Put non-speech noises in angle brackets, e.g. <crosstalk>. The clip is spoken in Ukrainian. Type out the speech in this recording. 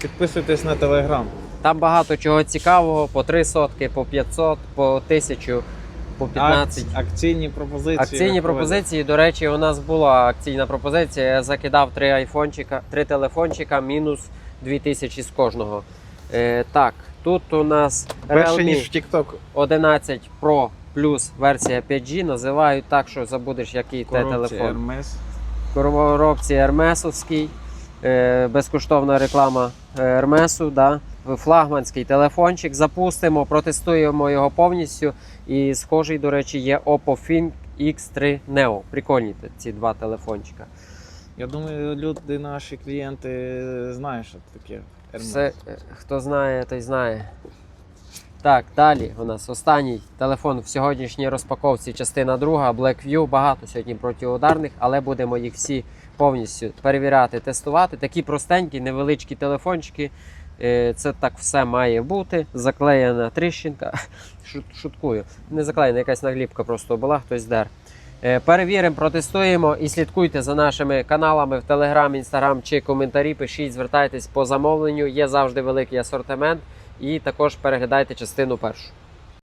Підписуйтесь на телеграм. Там багато чого цікавого, по 3 сотки, по 500, по 1000, по 15. Акц- акційні пропозиції. Акційні пропозиції. До речі, у нас була акційна пропозиція. Я закидав три айфончика, три телефончика, мінус 2000 з кожного. Е, так, тут у нас Перше, ніж Realme в TikTok. 11 Pro плюс версія 5G. Називають так, що забудеш, який те Коробці телефон. Hermes. В коробці Ермесовський, е, безкоштовна реклама Ермесу. Да. Флагманський телефончик. Запустимо, протестуємо його повністю. І схожий, до речі, є Oppo Find X3 Neo. Прикольні ці два телефончика. Я думаю, люди, наші клієнти знають, що таке Ермес. Все, е, хто знає, той знає. Так, далі у нас останній телефон в сьогоднішній розпаковці, частина друга, Blackview. Багато сьогодні протиударних, але будемо їх всі повністю перевіряти, тестувати. Такі простенькі, невеличкі телефончики. Е, Це так все має бути. Заклеєна тріщинка. <laughs> Шут- Шуткую. Не заклеєна, якась нагліпка просто була, хтось дер. Е, Перевіримо, протестуємо і слідкуйте за нашими каналами в Телеграм, Інстаграм чи коментарі. Пишіть, звертайтесь по замовленню. Є завжди великий асортимент. І також переглядайте частину першу.